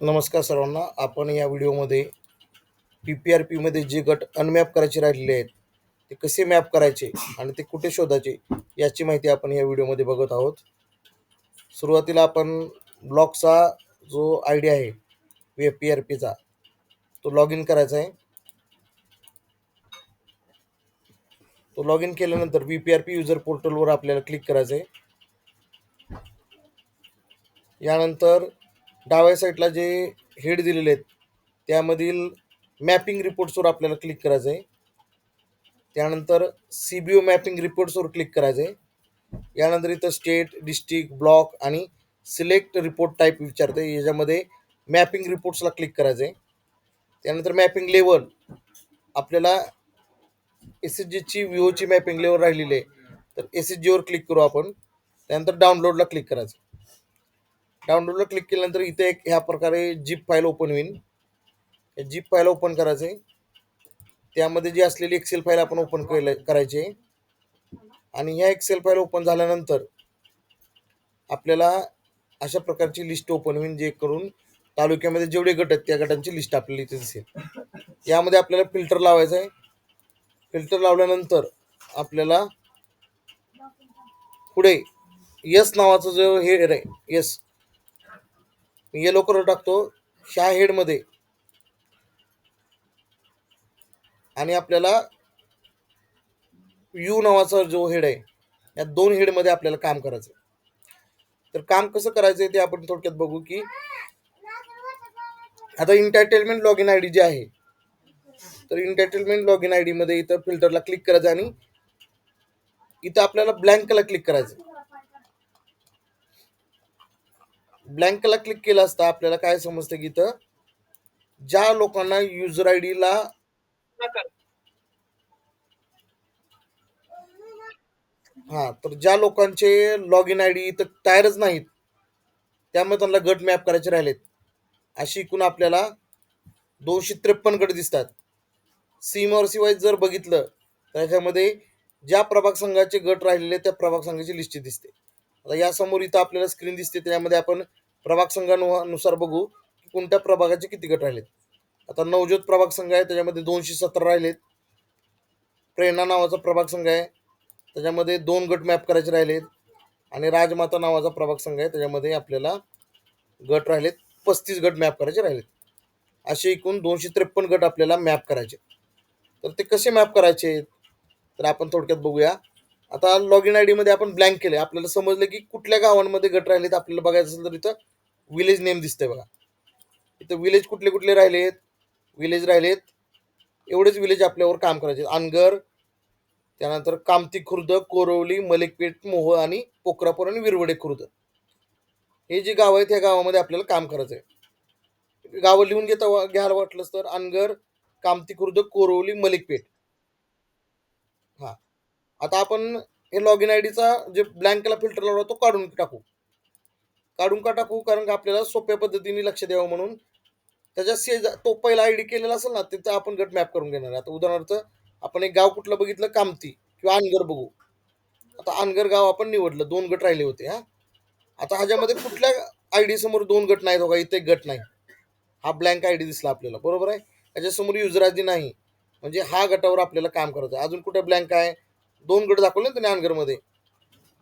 नमस्कार सर्वांना. आपण या व्हिडिओमध्ये पी पी आर पीमध्ये जे गट अनमॅप करायचे राहिलेले आहेत ते कसे मॅप करायचे आणि ते कुठे शोधायचे याची माहिती आपण या व्हिडिओमध्ये बघत आहोत. सुरुवातीला आपण ब्लॉकचा जो आय डी आहे वे पी आर पीचा तो लॉग इन करायचा आहे. तो लॉग इन केल्यानंतर V P R P user पोर्टलवर आपल्याला क्लिक करायचं आहे. यानंतर डाव्या साईडला जे हेड दिलेले आहेत त्यामधील मॅपिंग रिपोर्ट्सवर आपल्याला क्लिक करायचं आहे त्यानंतर सी बी ओ मॅपिंग रिपोर्ट्सवर क्लिक करायचं आहे यानंतर इथं स्टेट डिस्ट्रिक्ट ब्लॉक आणि सिलेक्ट रिपोर्ट टाईप विचारते याच्यामध्ये मॅपिंग रिपोर्ट्सला क्लिक करायचं आहे त्यानंतर मॅपिंग लेवल आपल्याला एस एस जीची विओची मॅपिंग लेवल राहिलेली आहे. तर एस एस जीवर क्लिक करू आपण. त्यानंतर डाउनलोडला क्लिक करायचं डाउनलोडला क्लिक केल्यानंतर इथे एक ह्या प्रकारे जीप फाईल ओपन होईल. जीप फाईल ओपन करायचे त्यामध्ये जी असलेली एक्सेल फाईल आपण ओपन केलं करायची आहे. आणि ह्या एक्सेल फाईल ओपन झाल्यानंतर आपल्याला अशा प्रकारची लिस्ट ओपन होईल जे करून तालुक्यामध्ये जेवढे गट आहेत त्या गटांची लिस्ट आपल्याला इथे दिसेल. यामध्ये आपल्याला फिल्टर लावायचं आहे. फिल्टर लावल्यानंतर आपल्याला पुढे यस नावाचं जो हे आहे यस येलो कलर टाकतो. ह्या हेडमध्ये आणि आपल्याला यू नावाचा जो हेड आहे या दोन हेडमध्ये आपल्याला काम करायचं तर काम कसं करायचं आहे ते आपण थोडक्यात बघू की आता entertainment log in I D जे आहे तर इंटरटेनमेंट लॉग इन आय डीमध्ये इथं फिल्टरला क्लिक करायचं आणि इथं आपल्याला ब्लँकला क्लिक करायचं. ब्लँकला क्लिक केलं असता आपल्याला काय समजतं की इथं? ज्या लोकांना युजर आय डीला हा तर ज्या लोकांचे लॉग इन आय डी इथं तयारच नाहीत त्यामुळे त्यांना गट मॅप करायचे राहिलेत. अशी एकूण आपल्याला दोनशे त्रेपन्न गट दिसतात. सीमॉर्सी शिवाय जर बघितलं तर याच्यामध्ये ज्या प्रभाग संघाचे गट राहिलेले त्या प्रभाग संघाची लिस्ट दिसते. आता या समोर इथं आपल्याला स्क्रीन दिसते त्यामध्ये आपण प्रभाग संघानुसार बघू की कोणत्या प्रभागाचे किती गट राहिलेत. आता नवज्योत प्रभाग संघ आहे त्याच्यामध्ये दोनशे सतरा राहिलेत. प्रेरणा नावाचा प्रभाग संघ आहे त्याच्यामध्ये दोन गट मॅप करायचे राहिलेत. आणि राजमाता नावाचा प्रभाग संघ आहे त्याच्यामध्ये आपल्याला गट राहिलेत पस्तीस गट मॅप करायचे राहिलेत. असे एकूण दोनशे त्रेपन्न गट आपल्याला मॅप करायचे. तर ते कसे मॅप करायचे? तर आपण थोडक्यात बघूया. आता लॉग इन आय डीमध्ये आपण ब्लँक केले आपल्याला समजलं की कुठल्या गावांमध्ये गट राहिलेत आपल्याला बघायचं असेल तर इथं विलेज नेम दिसतंय बघा. इथं विलेज कुठले कुठले राहिलेत? विलेज राहिलेत. एवढेच विलेज आपल्यावर काम करायचे. अनगर त्यानंतर कामती खुर्द कोरवली मलिकपेठ मोह आणि पोखरापूर आणि विरवडे खुर्द. हे जे गाव आहेत त्या गावामध्ये आपल्याला काम करायचं आहे गावं लिहून घेता घ्यायला वाटलंच तर अनगर कामती खुर्द कोरवली मलिकपेठ. हा. आता आपण हे लॉग इन आय डीचा जे ब्लँकला फिल्टर लावला तो काढून टाकू. काढून का टाकू? कारण का आपल्याला सोप्या पद्धतीने लक्ष द्यावं म्हणून. त्याच्या शेजा तो पहिला आय डी केलेला असेल ना तिथं आपण गट मॅप करून घेणार आहे. आता उदाहरणार्थ आपण एक गाव कुठलं बघितलं? कामती किंवा अनगर बघू. आता अनगर गाव आपण निवडलं. दोन गट राहिले होते हा. आता ह्याच्यामध्ये कुठल्या आय डी समोर दोन गट नाहीत हो का इथे एक गट नाही. हा ब्लँक आय डी दिसला आपल्याला. बरोबर आहे? ह्याच्यासमोर युजर आय डी नाही. म्हणजे हा गटावर आपल्याला काम करायचं आहे. अजून कुठे ब्लँक आहे? दोन गट दाखवले ना त्याने अनगरमध्ये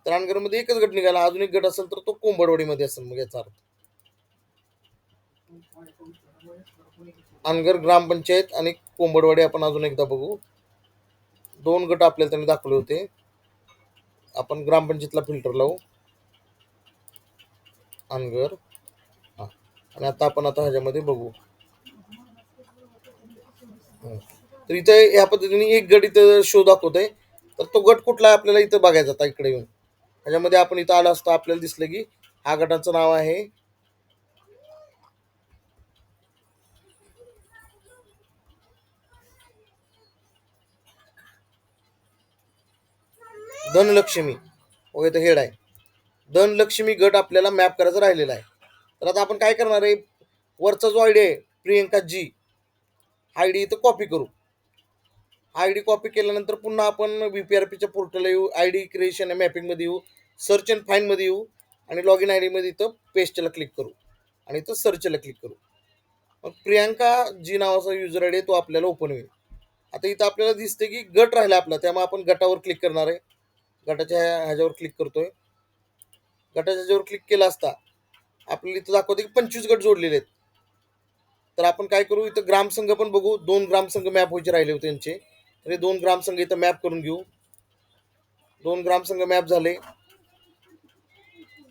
तर अनगरमध्ये एकच गट निघाला. अजून एक गट असेल तर तो कोंबडवाडीमध्ये असेल मग याचा अर्थ. अनगर ग्रामपंचायत आणि कोंबडवाडी आपण अजून एकदा बघू. दोन गट आपल्याला त्यांनी दाखवले होते. आपण ग्रामपंचायतला फिल्टर लावू. अनगर हां. आणि आता आपण आता ह्याच्यामध्ये बघू. तर इथे या पद्धतीने एक गट इथं शो आहे तर तो गट कुठला आहे आपल्याला इथं बघायचा आता इकडे येऊन. ह्याच्यामध्ये आपण इथं आलो असतो आपल्याला दिसलं की हा गटाचं नाव आहे. धनलक्ष्मी. हो, ओके तर हेड आहे. धनलक्ष्मी गट आपल्याला मॅप करायचा राहिलेला आहे. तर आता आपण काय करणार आहे? वरचा जो आय डी आहे प्रियंका जी आय डी इथं कॉपी करू. आय डी कॉपी केल्यानंतर पुन्हा आपण व्ही पी आर पीच्या पोर्टलला येऊ आय डी क्रिएशन मॅपिंगमध्ये येऊ सर्च अँड फाईनमध्ये येऊ आणि लॉग इन आय डीमध्ये इथं पेस्टला क्लिक करू आणि इथं सर्चला क्लिक करू. मग प्रियांका जी नावाचा युजर आय डी तो आपल्याला ओपन होईल. आता इथं आपल्याला दिसते की गट राहिला आपला त्यामुळे आपण गटावर क्लिक करणार आहे. गटाच्या ह्या- ह्याच्यावर क्लिक करतोय. गटाच्या ह्याच्यावर क्लिक केला असता आपल्याला इथं दाखवते की पंचवीस गट जोडलेले आहेत. तर आपण काय करू इथं ग्रामसंघ पण बघू. दोन ग्रामसंघ मॅप व्हायचे राहिले होते त्यांचे हे दोन ग्रामसंघ इथं मॅप करून घेऊ. दोन ग्रामसंघ मॅप झाले.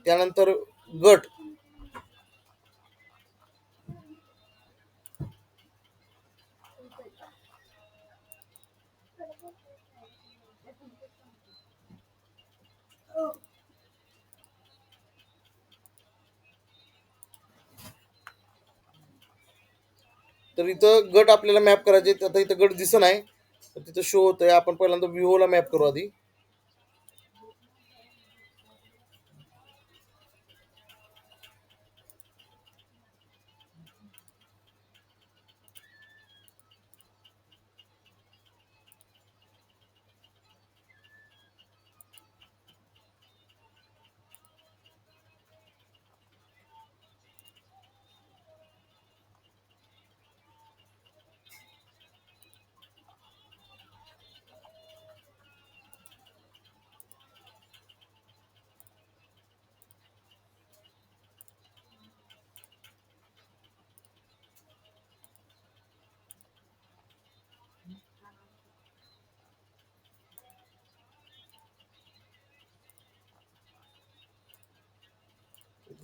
त्यानंतर गट. तर इथं गट आपल्याला मॅप करायचे आता इथं गट दिसत आहे तर तिथं शो होतोय. आपण पहिल्यांदा विवोला मॅप करू आधी.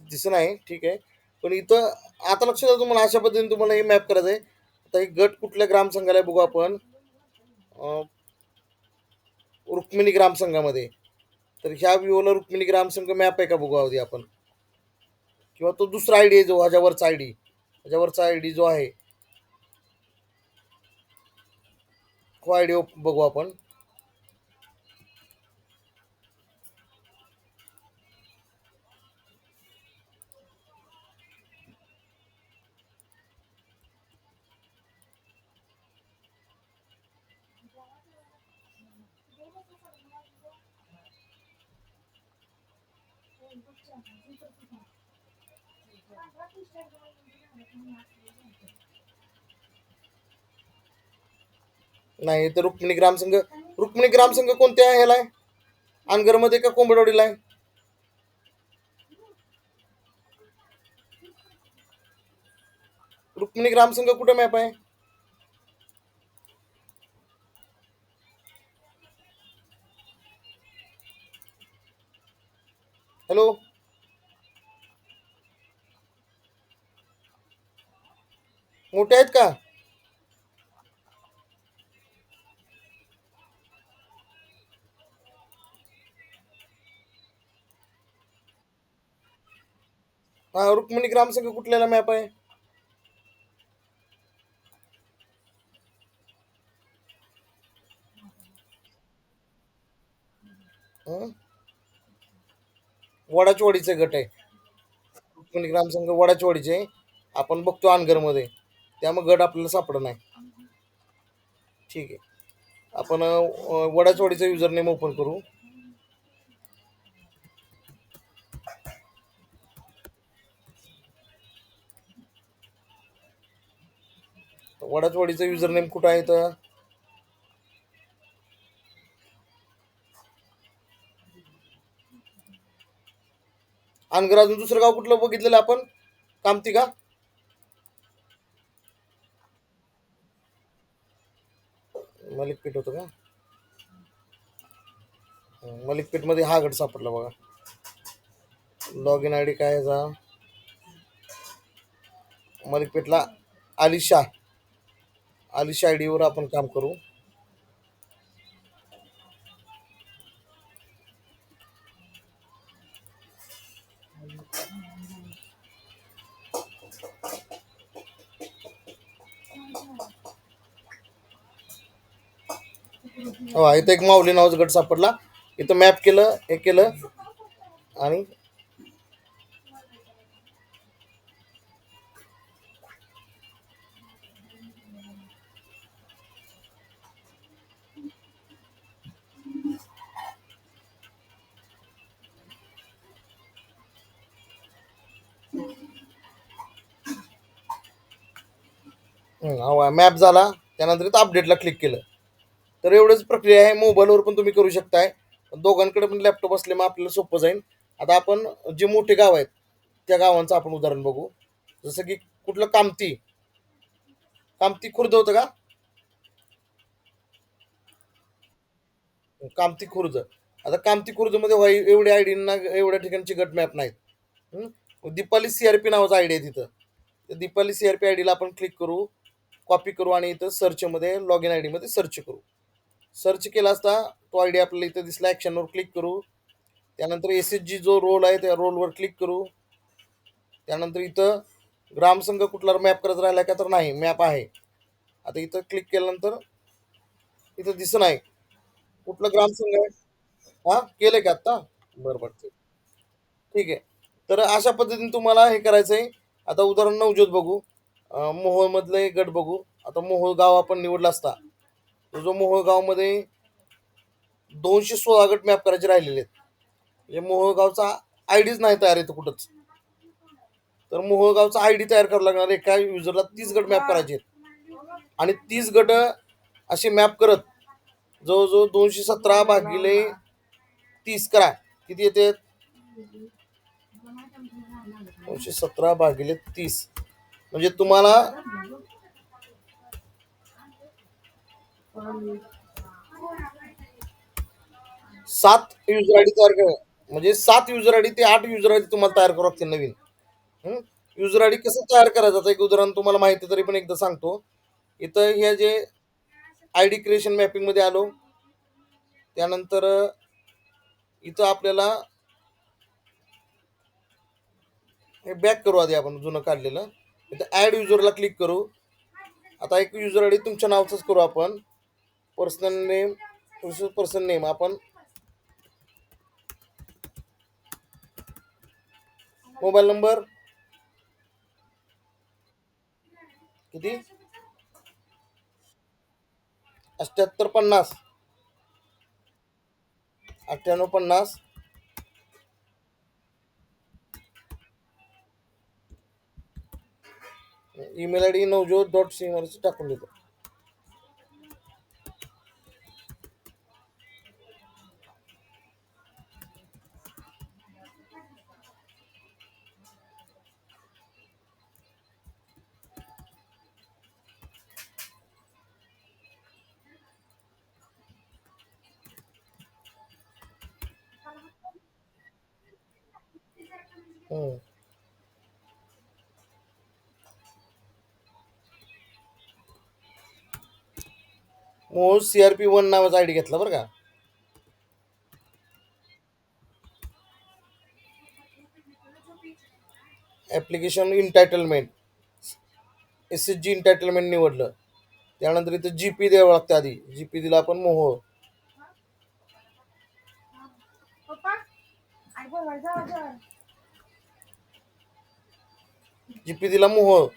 दिसणं आहे ठीक आहे. पण इथं आता लक्षात आलं तुम्हाला अशा पद्धतीने तुम्हाला हे मॅप करायचं आहे आता हे गट कुठल्या ग्रामसंघाला आहे बघू आपण. रुक्मिणी ग्रामसंघामध्ये तर ह्या विवोला रुक्मिणी ग्रामसंघ मॅप आहे का बघू आधी आपण. किंवा तो दुसरा आय डी आहे जो ह्याच्यावरचा आय डी ह्याच्यावरचा आय डी जो आहे. तो आय डी बघू आपण. नाही तर रुक्मिणी ग्रामसंघ रुक्मिणी ग्रामसंघ कोणत्या ह्याला आहे? अनगरमध्ये का कोंबडवाडीला आहे? रुक्मिणी ग्रामसंघ कुठे मॅप आहे? मोठे आहेत का? हा रुक्मिणी ग्रामसंघ कुठल्याला मॅप आहे? वडाचवाडीचे गट आहे. रुक्मिणी ग्रामसंघ वडाचवाडीचे आपण बघतो अनगरमध्ये त्यामुळे गड आपल्याला सापडत नाही. ठीक आहे. आपण वडाचवडीचा वडाचवाडीचा युजर नेम ओपन करू. वडाचवाडीचं युजर नेम कुठं आहे तर अनगर अजून दुसरं गाव कुठलं बघितलेलं आपण? कामती का? मलिक पीठ होतं का? मलिक पीठमध्ये हा गट सापडला बघा. लॉग इन आय डी काय जा? मलिक पीठला आलिशा. आलिशा आय डीवर आपण काम करू. हो इथं एक माऊली नावाचा गट सापडला. इथं मॅप केलं हे केलं आणि मॅप झाला. त्यानंतर इथं अपडेटला क्लिक केलं. तर एवढंच प्रक्रिया आहे. मोबाईलवर पण तुम्ही करू शकताय. दोघांकडे पण लॅपटॉप असले मग आपल्याला सोपं जाईल. आता आपण जे मोठे गाव आहेत त्या गावांचं आपण उदाहरण बघू. जसं की कुठलं कामती. कामती खुर्द होतं का? कामती खुर्द. आता कामती खुर्दमध्ये व्हाई एवढ्या आयडींना एवढ्या ठिकाणची गट मॅप नाहीत. दीपाली सी आर पी नावाचा आयडी आहे तिथं. तर दीपाली आय आयडीला आपण क्लिक करू कॉपी करू आणि इथं सर्चमध्ये लॉग इन आय डीमध्ये सर्च करू. सर्च केला असता तो आयडी आपल्याला इथं दिसला. ॲक्शनवर क्लिक करू. त्यानंतर एस एच जी जो रोल आहे त्या रोलवर क्लिक करू. त्यानंतर इथं ग्रामसंघ कुठला मॅप करत राहिला का तर नाही मॅप आहे. आता इथं क्लिक केल्यानंतर इथं दिसत नाही. कुठलं ग्रामसंघ आहे? हा केलंय का आत्ता? बरं बरं ठीक. आहे. तर अशा पद्धतीने तुम्हाला हे करायचं आहे आता उदाहरण नवज्योत बघू. मोहोळमधले गट बघू. आता मोहोळ गाव आपण निवडला असता. जो मोहळगावमध्ये दोनशे सोळा गट मॅप करायचे राहिलेले आहेत. म्हणजे मोहोळगावचा आय डीच नाही तयार येतो कुठंच. तर मोहळगावचा आय डी तयार करावा लागणार एका युजरला तीस गट मॅप करायचे आहेत. आणि तीस गट असे मॅप करत जवळजवळ दोनशे सतरा भागिले तीस करा. किती येते? दोनशे सतरा भागिले तीस. म्हणजे तुम्हाला सात युजर आयडी तयार करा. म्हणजे सात युजर आयडी ते आठ युजर आयडी तुम्हाला तयार करावं लागते नवीन. युजर आयडी कसं तयार करायचं? आता एक उदाहरण तुम्हाला माहिती तरी पण एकदा सांगतो. इथं हे जे आय डी क्रिएशन मॅपिंगमध्ये आलो. त्यानंतर इथं आपल्याला हे बॅक करू आधी आपण जुनं काढलेलं. इथं ॲड युजरला क्लिक करू. आता एक युजर आय डी तुमच्या नावचंच करू आपण. पर्सनल नेम पर्सन नेम आपण मोबाईल नंबर किती? अठ्याहत्तर पन्नास. अठ्ठ्याण्णव पन्नास. Email I D Navjyot dot C टाकून देतो. मोह सीआरपी वन नावाचा आयडी घेतला बरं का? Application entitlement S H G entitlement निवडलं. त्यानंतर इथं जी पी द्यावं लागतं आधी. जी पी दिला आपण मोह. जी पी दिला मोह.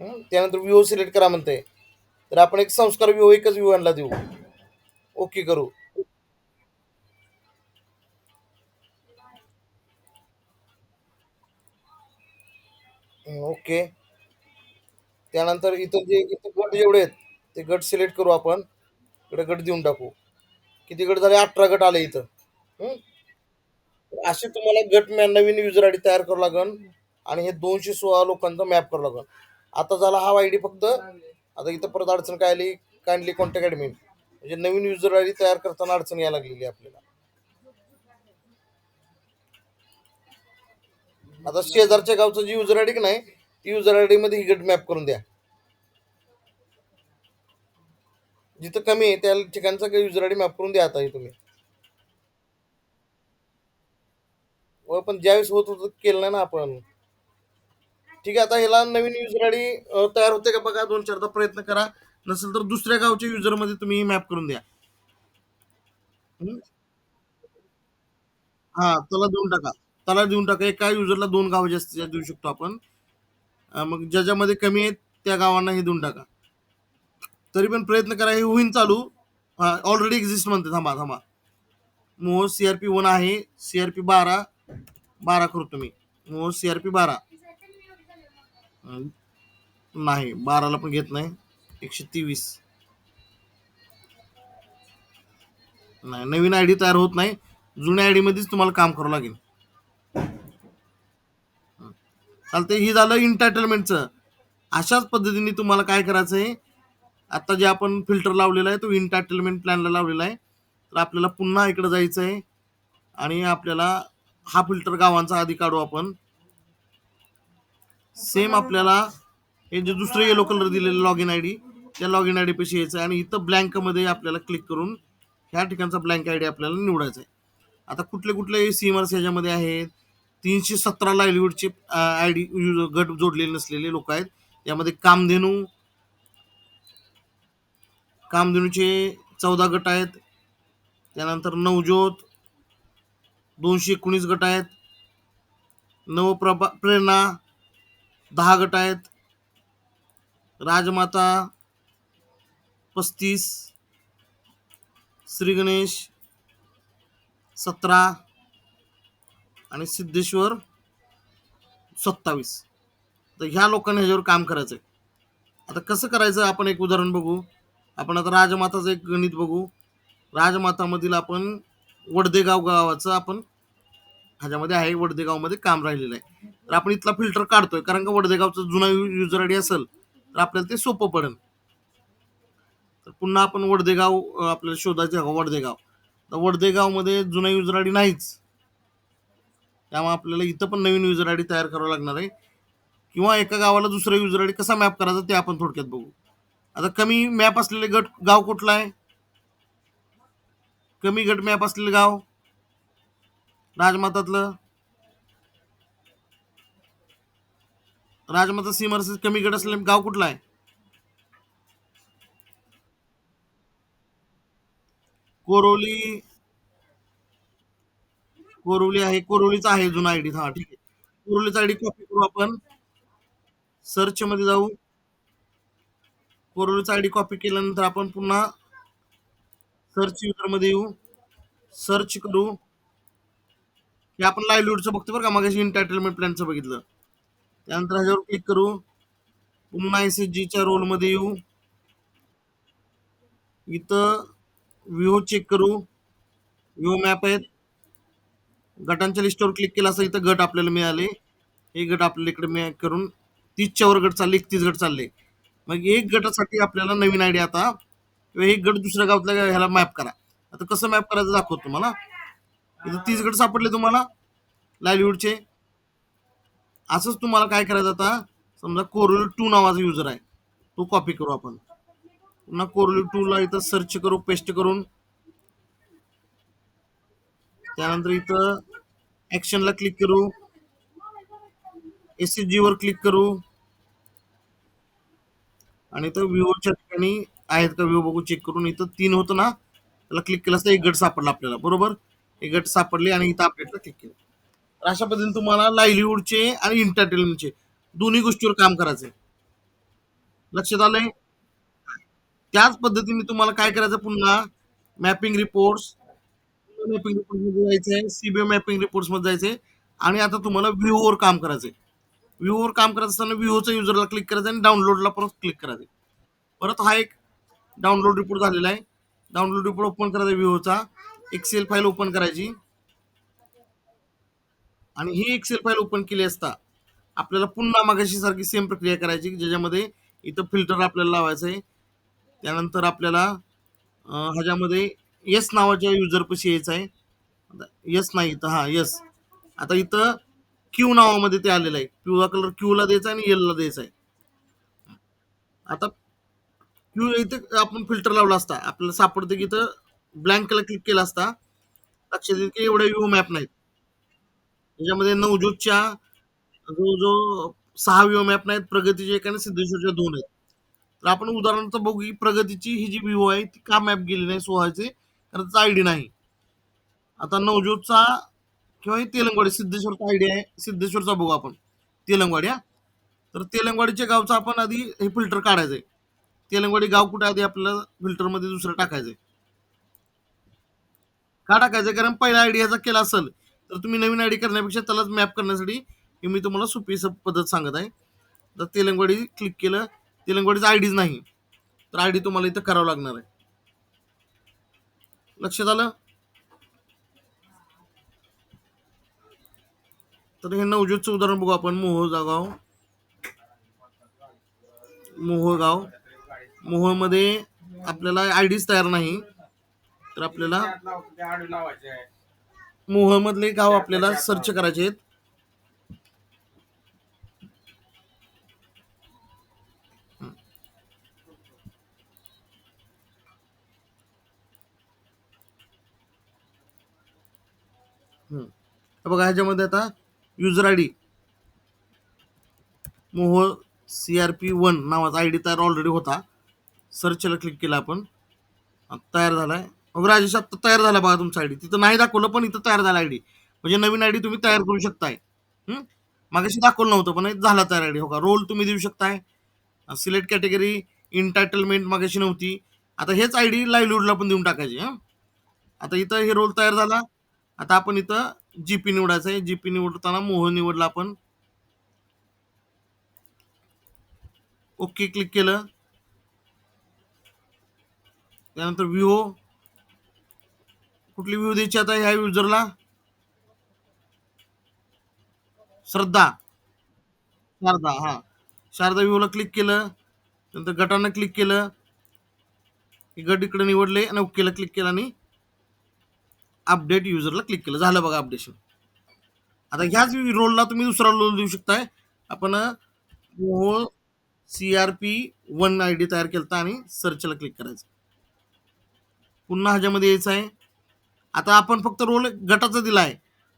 हं? त्यानंतर व्ह्यू सिलेक्ट करा म्हणते तर आपण एक संस्कार विवाह एकच व्ह्यू आणला देऊ. ओके करू. ओके. त्यानंतर इथं जे इथं गट जेवढे आहेत ते गट सिलेक्ट करू आपण. इकडे गट देऊन टाकू. किती गट झाले? अठरा गट आले इथं. हं? तर असे तुम्हाला गट मॅ नवीन युजर आय डी तयार करावं लागन. आणि हे दोनशे सोळा लोकांचा मॅप करावं लागन. आता झाला हा आय डी फक्त आता इथं परत अडचण काय आली? काइंडली कॉन्टॅक्ट ॲडमिन म्हणजे नवीन युजर आय डी तयार करताना अडचण यायला लागलेली आहे आपल्याला. आता शेजारच्या गावचं जी युजर आय डी नाही ती युजर आय डी मध्ये ही गट मॅप करून द्या. जिथं कमी आहे त्या ठिकाणचा युजर आय डी मॅप करून द्या आता तुम्ही. व पण ज्यावेळेस होत होतं केलं नाही ना आपण. ठीक आहे आता ह्याला नवीन युजर आयडी तयार होते का बघा दोन चारदा प्रयत्न करा. नसेल तर दुसऱ्या गावच्या युजरमध्ये तुम्ही मॅप करून द्या. हा त्याला देऊन टाका. त्याला देऊन टाका. एका युजरला दोन गाव जास्त देऊ शकतो आपण. मग ज्याच्यामध्ये कमी आहेत त्या गावांना हे देऊन टाका. तरी पण प्रयत्न करा हे होईन चालू. ऑलरेडी एक्झिस्ट म्हणते. थांबा थांबा. मोह सीआरपी वन आहे. सीआरपी बारा. बारा करू तुम्ही. मोह सीआरपी बारा. नाही बाराला पण घेत नाही. एकशे तेवीस. नाही नवीन आयडी तयार होत नाही. जुन्या आयडी मध्येच तुम्हाला काम करावं लागेल. चालतंय ही झालं इंटरटेनमेंटचं अशाच पद्धतीने तुम्हाला काय करायचं आहे? आता जे आपण फिल्टर लावलेला आहे तो इंटरटेनमेंट प्लॅनला लावलेला आहे. तर आपल्याला पुन्हा इकडे जायचं आहे. आणि आपल्याला हा फिल्टर गावांचा आधी काढू आपण. सेम आपल्याला हे जे दुसरं येलो कलर दिलेलं लॉग इन आय डी त्या लॉग इन आय डी पैसे यायचं आहे आणि इथं ब्लँकमध्ये आपल्याला क्लिक करून ह्या ठिकाणचा ब्लँक आय डी आपल्याला निवडायचा आहे. आता कुठले कुठले सीमर्स ह्याच्यामध्ये आहेत तीनशे सतरा लाईव्हवूडचे आय डी गट जोडलेले नसलेले लोक आहेत. यामध्ये कामधेनू कामधेनूचे चौदा गट आहेत त्यानंतर नवज्योत दोनशे एकोणीस गट आहेत नवप्रभा प्रेरणा दहा गट आहेत. राजमाता पस्तीस श्री गणेश सतरा आणि सिद्धेश्वर सत्तावीस. तर ह्या लोकांनी ह्याच्यावर काम करायचं आहे आता कसं करायचं आपण एक उदाहरण बघू. आपण आता राजमाताचं एक गणित बघू. राजमातामधील आपण वडदेगाव गावाचं आपण ह्याच्यामध्ये आहे वडदेगावमध्ये काम राहिलेलं आहे. तर आपण इथला फिल्टर काढतोय कारण का वडदेगावचा जुना युजर आय डी असेल तर आपल्याला ते सोपं पडेल. तर पुन्हा आपण वडदेगाव आपल्याला शोधायचं वडदेगाव? तर वडदेगावमध्ये जुना युजर आय डी नाहीच. त्यामुळे आपल्याला इथं पण नवीन युजर आय डी तयार करावं लागणार आहे. किंवा एका गावाला दुसरा युजर आय डी कसा मॅप करायचा ते आपण थोडक्यात बघू. आता कमी मॅप असलेले गट गाव कुठला आहे? कमी गट मॅप असलेलं गाव? राजमातातलं. राजमाता सीमर्स कमी गट असलेलं गाव कुठलं आहे? कोरोली. कोरोली आहे कोरोलीचा आहे जुना आयडी हा ठीक आहे. कोरोलीचा आयडी कॉपी करू आपण. सर्च मध्ये जाऊ. कोरोलीचा आयडी कॉपी केल्यानंतर आपण पुन्हा सर्च युजरमध्ये येऊ. सर्च करू. हे आपण लाईव्हलीवूडचं बघतो बरं का मग एंटरटेनमेंट प्लॅनचं बघितलं. त्यानंतर ह्याच्यावर क्लिक करू. पुन्हा एस एस जीच्या रोलमध्ये येऊ. इथं व्ह्यू चेक करू. व्ह्यू मॅप आहेत. गटांच्या लिस्टवर क्लिक केलं असं इथं गट आपल्याला मिळाले. हे गट आपल्याला इकडे मिळा करून तीसच्या वर गट चालले एकतीस गट चालले. मग एक गटासाठी आपल्याला नवीन आयडिया आता. एक गट दुसऱ्या गावातल्या ह्याला मॅप करा. आता कसं मॅप करायचं दाखवतो तुम्हाला. इथं तीस गट सापडले तुम्हाला. लाईव्हवूडचे असंच तुम्हाला काय करायचं आता? समजा कोरोली टू नावाचा युजर आहे. तो कॉपी करू आपण. पुन्हा कोरोली टू ला इथं सर्च करू पेस्ट करून. त्यानंतर इथं ऍक्शनला क्लिक करू. एस वर क्लिक करू. आणि इथं व्ह्यूच्या ठिकाणी आहेत का व्ह्यू बघू चेक करून. इथं तीन होतं ना? त्याला क्लिक केलं असतं एक गट सापडला आपल्याला. बरोबर? एक गट सापडले आणि इथं अपडेटला क्लिक केलं. तर अशा पद्धतीने तुम्हाला लाईव्हलीवूडचे आणि एंटरटेनमेंटचे दोन्ही गोष्टीवर काम करायचंय. लक्षात आलंय? त्याच पद्धतीने तुम्हाला काय करायचं पुन्हा? मॅपिंग रिपोर्ट्स मॅपिंग रिपोर्टमध्ये जायचंय. सीबीआय मॅपिंग रिपोर्ट्समध्ये जायचंय. आणि आता तुम्हाला व्ह्यूवर काम करायचंय. व्ह्यूवर काम करत असताना व्ह्यूचा युजरला क्लिक करायचं आणि डाउनलोडला परत क्लिक करायचं परत हा एक डाउनलोड रिपोर्ट झालेला आहे. डाउनलोड रिपोर्ट ओपन करायचा व्ह्यूचा एक्सेल फाईल ओपन करायची. आणि ही एक्सेल फाईल ओपन केली असता आपल्याला पुन्हा मागाशी सारखी सेम प्रक्रिया करायची ज्याच्यामध्ये इथं फिल्टर आपल्याला लावायचं आहे. त्यानंतर आपल्याला ह्याच्यामध्ये यस नावाच्या युजरपाशी यायचं आहे. यस नाही इथं हा यस आता इथं क्यू नावामध्ये ते आलेलं आहे. पिवळा कलर क्यूला द्यायचा द्यायचा आणि येल द्यायचा आहे. आता क्यू इथे आपण फिल्टर लावला असता आपल्याला सापडते की इथं ब्लँकला क्लिक केला असता लक्षात येईल की एवढ्या व्यू मॅप नाहीत. त्याच्यामध्ये नवज्योतच्या जो जो सहा व्ह्यू मॅप नाहीत प्रगतीचे एक आणि सिद्धेश्वरच्या दोन आहेत. तर आपण उदाहरणार्थ बघू की प्रगतीची ही जी व्ह्यू आहे ती का मॅप गेली नाही सोहायचे? कारण त्याचा आयडी नाही. आता नवज्योतचा किंवा हे तेलंगवाडी सिद्धेश्वरचा आयडी आहे सिद्धेश्वरचा बघू आपण. तेलंगवाडी हा. तर तेलंगवाडीच्या गावचा आपण आधी हे फिल्टर काढायचं आहे तेलंगवाडी गाव कुठे आधी आपल्याला फिल्टरमध्ये दुसरं टाकायचं आहे का टाकायचं? कारण पहिला आयडियाचा केला असेल तर तुम्ही नवीन आयडी करण्यापेक्षा त्यालाच मॅप करण्यासाठी हे मी तुम्हाला सोपी स- पद्धत सांगत आहे. तर तेलंगवाडी क्लिक केलं. तेलंगवाडीचा आयडीच नाही. तर आय डी तुम्हाला इथं करावं लागणार आहे. लक्षात आलं? तर हे नवज्योतचं उदाहरण बघू आपण. मोहोळगाव. मोहोळगाव. मोहोळमध्ये आपल्याला आयडीच तयार नाही. तर आपल्याला मोहोळमधले गाव आपल्याला सर्च करायचे आहेत. हम्म. बघा ह्याच्यामध्ये आता user I D Mohol C R P one नावाचा आय डी तयार ऑलरेडी होता. सर्चला क्लिक केला आपण. तयार झालाय. मग राजेश आता तयार झाला बघा तुमचा आयडी तिथं नाही दाखवलं पण इथं तयार झाला आयडी म्हणजे नवीन आयडी तुम्ही तयार करू शकताय. मागाशी दाखवलं नव्हतं पण झाला तयार आयडी हो का? रोल तुम्ही देऊ शकताय. सिलेक्ट कॅटेगरी इंटायटलमेंट मागाशी नव्हती. आता हेच आयडी लाईव्हलीहूडला पण देऊन टाकायची हं? आता इथं हे रोल तयार झाला. आता आपण इथं जीपी निवडायचं आहे. जीपी निवडताना मोहन निवडला आपण. ओके क्लिक केलं. त्यानंतर व्ह्यू कुठली व्ह्यू द्यायची आता ह्या युजरला श्रद्धा. शारदा हा. शारदा व्ह्यूला क्लिक केलं. नंतर गटानं क्लिक केलं. गट इकडे निवडले आणि ओकेला क्लिक केलं आणि अपडेट युजरला क्लिक केलं. झालं बघा अपडेशन आता ह्याच रोलला तुम्ही दुसरा रोल देऊ शकताय. आपण Mohol C R P one I D तयार केलता आणि सर्चला क्लिक करायचं. पुन्हा ह्याच्यामध्ये यायचं आहे. आता आपण फक्त रोल गटाचा दिला आहे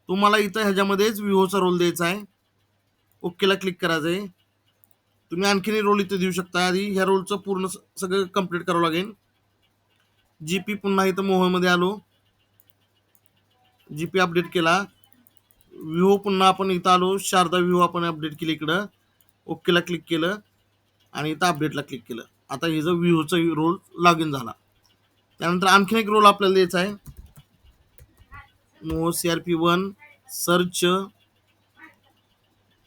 तुम्हाला इथं ह्याच्यामध्येच विवोचा रोल द्यायचा आहे. ओकेला क्लिक करायचं आहे. तुम्ही आणखीन रोल इथं देऊ शकता. आधी ह्या रोलचं पूर्ण सगळं कंप्लीट करावं लागेल. जी पी पुन्हा इथं मोहमध्ये आलो. जी पी अपडेट केला. विवो पुन्हा आपण इथं आलो. शारदा व्ह्यू आपण अपडेट केली इकडं. ओकेला क्लिक केलं. आणि इथं अपडेटला क्लिक केलं. आता हे जो रोल लॉग इन झाला. त्यानंतर आणखीन एक रोल आपल्याला द्यायचा आहे. No C R P one search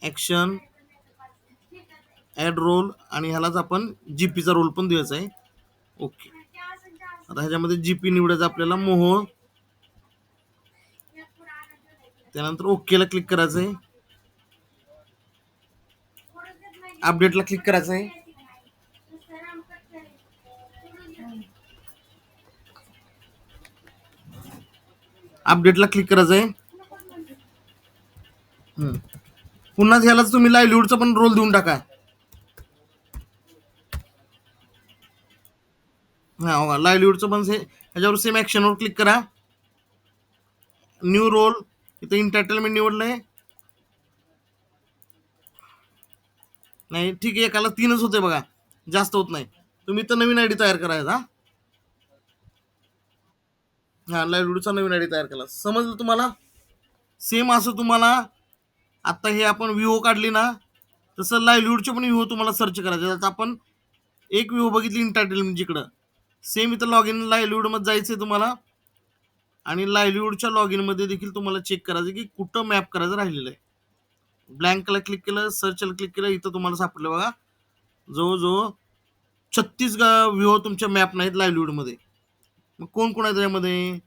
action add role आणि ह्यालाच आपण जी पीचा रोल पण द्यायचा आहे. ओके. आता ह्याच्यामध्ये जी पी निवडायचं आपल्याला मोह. त्यानंतर ओकेला क्लिक करायचं आहे अपडेटला क्लिक करायचं आहे अपडेटला क्लिक करायचं आहे. पुन्हा ह्यालाच तुम्ही लाईव्हलीहूडचा पण रोल देऊन टाका. हा लाईव्हलीहूडचं पण ह्याच्यावर सेम ॲक्शनवर क्लिक करा. न्यू रोल इथं इंटरटेनमेंट निवडलंय नाही ठीक आहे एकाला तीनच होते बघा. जास्त होत नाही. तुम्ही तर नवीन आयडी तयार करायचा हा व्हिडिओचा नवीन आयडी तयार केला. समजलं तुम्हाला? सेम असं तुम्हाला आत्ता हे आपण विवो काढली ना तसं लाईव्हलीहूडचे पण विवो तुम्हाला सर्च करायचे. आता आपण एक विवो बघितली इंटरटेनमेंट जिकडं सेम इथं लॉग इन लाईव्हलीहूडमध्ये जायचं आहे तुम्हाला. आणि लाईव्हलीहूडच्या लॉग इनमध्ये देखील तुम्हाला चेक करायचं की कुठं मॅप करायचं राहिलेलं आहे. ब्लँकला क्लिक केलं सर्चला क्लिक केलं इथं तुम्हाला सापडलं बघा. जवळजवळ छत्तीस व्ह्यू तुमच्या मॅप नाहीत लाईव्हलीहूडमध्ये मग कोण कोण आहे त्याच्यामध्ये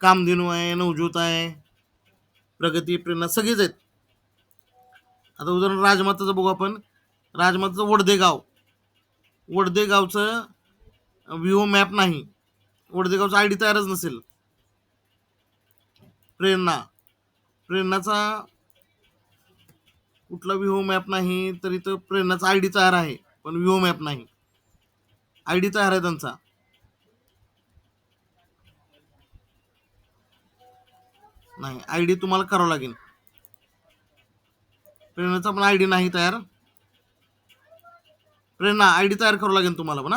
कामधेनू आहे नवज्योत आहे प्रगती प्रेरणा सगळेच आहेत. आता उदाहरण राजमाताचं बघू आपण. राजमाताचं वडदे गाव वडदे गावचं मॅप नाही. वडदेगावचं आय डी तयारच नसेल. प्रेरणा. प्रेरणाचा कुठला विहो मॅप नाही तर इथं प्रेरणाचा आय डी तयार आहे पण व्ह्यू मॅप नाही. आय डी तयार आहे त्यांचा. नाही आय डी तुम्हाला करावं लागेल. प्रेरणाचा पण आय डी नाही तयार. प्रेरणा आय डी तयार करावं लागेल तुम्हाला पण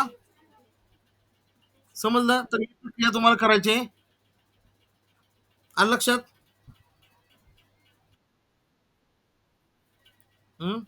समजलं? तर प्रक्रिया तुम्हाला करायची आहे. आलं लक्षात? हम्म?